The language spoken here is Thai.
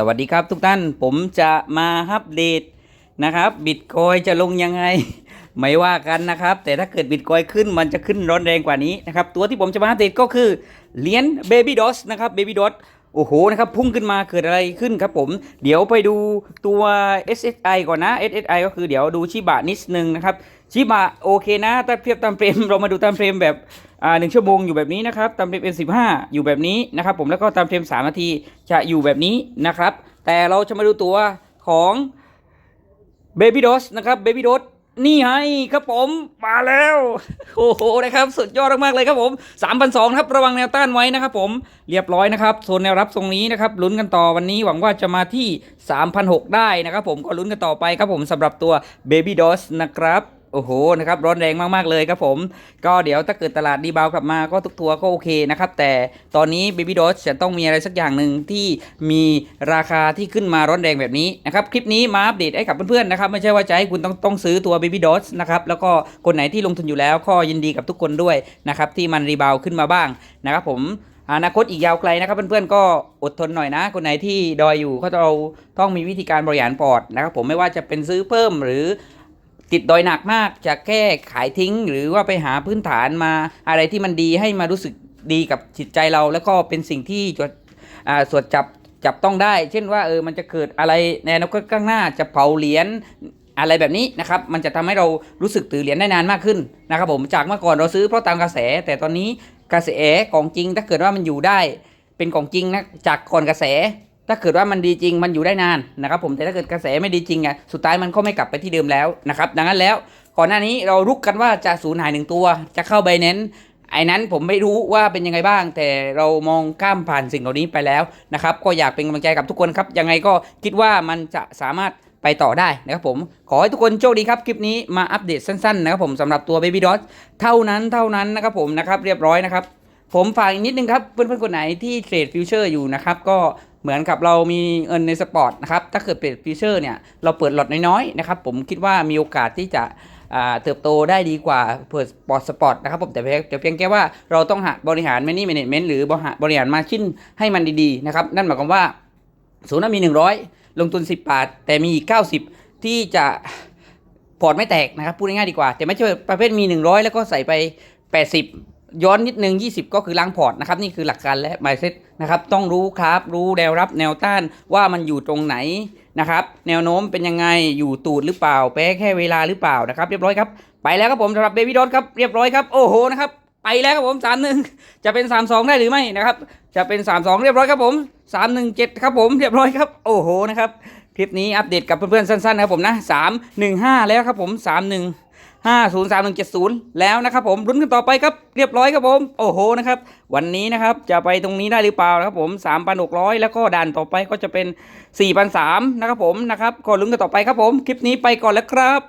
สวัสดีครับทุกท่านผมจะมาอัปเดตนะครับบิตคอยจะลงยังไง ไม่ว่ากันนะครับ แต่ถ้าเกิดบิตคอยขึ้นมันจะขึ้นร้อนแรงกว่านี้นะครับ ตัวที่ผมจะมาอัปเดตก็คือเหรียญ Baby d o s นะครับ Baby d o s โอ้โหนะครับพุ่งขึ้นมาเกิดอะไรขึ้นครับผม เดี๋ยวไปดูตัว SSI ก่อนนะ SSI ก็คือเดี๋ยวดูชิบะนิดนึงนะครับ ชิบะโอเคนะถ้าเทียบตามเฟรมเรามาดูตามเฟรมแบบอ่าหนึ่งชั่วโมงอยู่แบบนี้นะครับตามเฟรม M15 อยู่แบบนี้นะครับผมแล้วก็ตามเฟรม 3 นาทีจะอยู่แบบนี้นะครับ แต่เราจะมาดูตัวของ Baby d o s นะครับ Baby d o s นี่ไงครับผมมาแล้ว โอ้โหนะครับ สุดยอดมากๆเลยครับผม3,200ครับระวังแนวต้านไว้นะครับผมเรียบร้อยนะครับโซนแนวรับตรงนี้นะครับลุ้นกันต่อวันนี้หวังว่าจะมาที่3,600ได้นะครับผมก็ลุ้นกันต่อไปครับผมสำหรับตัว Baby d o s นะครับ โอ้โหนะครับร้อนแรงมากๆเลยครับผม ก็เดี๋ยวถ้าเกิดตลาดดีบาวกลับมาก็ทุกตัวก็โอเคนะครับ แต่ตอนนี้ Baby d o s จะต้องมีอะไรสักอย่างหนึ่งที่มีราคาที่ขึ้นมาร้อนแรงแบบนี้นะครับ คลิปนี้มาอัปเดตให้กับเพื่อนๆนะครับไม่ใช่ว่าจะให้คุณต้องต้องซื้อตัว Baby d o s นะครับแล้วก็คนไหนที่ลงทุนอยู่แล้วก็ยินดีกับทุกคนด้วยนะครับที่มันรีบาวขึ้นมาบ้างนะครับผมอนาคตอีกยาวไกลนะครับเพื่อนๆก็อดทนหน่อยนะ คนไหนที่ดอยอยู่ก็เราต้องมีวิธีการบริหารพอร์ตนะครับผมไม่ว่าจะเป็นซื้อเพิ่มหรือ ติดดอยหนักมากจะแค่ขายทิ้ง หรือว่าไปหาพื้นฐานมาอะไรที่มันดีให้มารู้สึกดีกับจิตใจเรา แล้วก็เป็นสิ่งที่จดสวดจับจับต้องได้ เช่นว่าเออมันจะเกิดอะไรในอนาคตข้างหน้าจะเผาเหรียญอะไรแบบนี้นะครับ มันจะทำให้เรารู้สึกถือเหรียญได้นานมากขึ้นนะครับผมจากเมื่อก่อนเราซื้อเพราะตามกระแส แต่ตอนนี้กระแสของจริงถ้าเกิดว่ามันอยู่ได้เป็นของจริงนะจากก่อนกระแส ถ้าเกิดว่ามันดีจริงมันอยู่ได้นานนะครับผมแต่ถ้าเกิดกระแสไม่ดีจริงอะสุดท้ายมันก็ไม่กลับไปที่เดิมแล้วนะครับดังนั้นแล้วก่อนหน้านี้เรารุกกันว่าจะสูญหายหนึ่งตัว จะเข้าไบแนนไอ้นั้นผมไม่รู้ว่าเป็นยังไงบ้าง แต่เรามองข้ามผ่านสิ่งเหล่านี้ไปแล้วนะครับก็อยากเป็นกำลังใจกับทุกคนครับยังไงก็คิดว่ามันจะสามารถไปต่อได้นะครับผม ขอให้ทุกคนโชคดีครับคลิปนี้มาอัปเดตสั้นๆนะครับผมสำหรับตัว Baby Dot เท่านั้นเท่านั้นนะครับผมนะครับเรียบร้อยนะครับผมฝากอีกนิดนึงครับเพื่อนๆคนไหนที่เทรดฟิวเจอร์อยู่นะครับก็ เหมือนกับเรามีเงินในสปอร์ตนะครับ ถ้าเกิดเทรดฟิวเจอร์เนี่ย เราเปิดหลอดน้อยๆนะครับ ผมคิดว่ามีโอกาสที่จะเติบโตได้ดีกว่าเปิดสปอร์ตสปอร์ตนะครับผมแต่เพียงแต่เพียงแค่ว่าเราต้องหาบริหาร Money Management หรือบริหารบริหารมาชินให้มันดีๆนะครับ นั่นหมายความว่าศูนย์นั้นมี 100 ลงทุน 10 บาท แต่มีอีก90 ที่จะพอร์ตไม่แตกนะครับพูดง่ายๆดีกว่า แต่ไม่ใช่ประเภทมี 100 แล้วก็ใส่ไป 80 ย้อนนิดนึง 20 ก็คือล้างพอร์ตนะครับ นี่คือหลักการและ mindset นะครับ ต้องรู้ครับ รู้แนวรับแนวต้านว่ามันอยู่ตรงไหนนะครับ แนวโน้มเป็นยังไง อยู่ตูดหรือเปล่า แพ้แค่เวลาหรือเปล่านะครับ เรียบร้อยครับ ไปแล้วครับผมสำหรับเบบี้ดอทครับ เรียบร้อยครับ โอ้โหนะครับ ไปแล้วครับผมสามหนึ่งจะเป็นสามสองได้หรือไม่นะครับ จะเป็นสามสองเรียบร้อยครับผมสามหนึ่งเจ็ดครับผม เรียบร้อยครับ โอ้โหนะครับ คลิปนี้อัปเดตกับเพื่อนๆสั้นๆนะครับผมนะสามหนึ่งห้าแล้วครับผมสามหนึ่ง ห้าศูนย์สามหนึ่งเจ็ดศูนย์แล้วนะครับผมรุ้นกันต่อไปครับเรียบร้อยครับผม โอ้โหนะครับวันนี้นะครับจะไปตรงนี้ได้หรือเปล่านะครับผมสามพันหกร้อยแล้วก็ด่านต่อไปก็จะเป็นสี่พันสามนะครับผมนะครับก็ลุ้นกันต่อไปครับผม คลิปนี้ไปก่อนแล้วครับ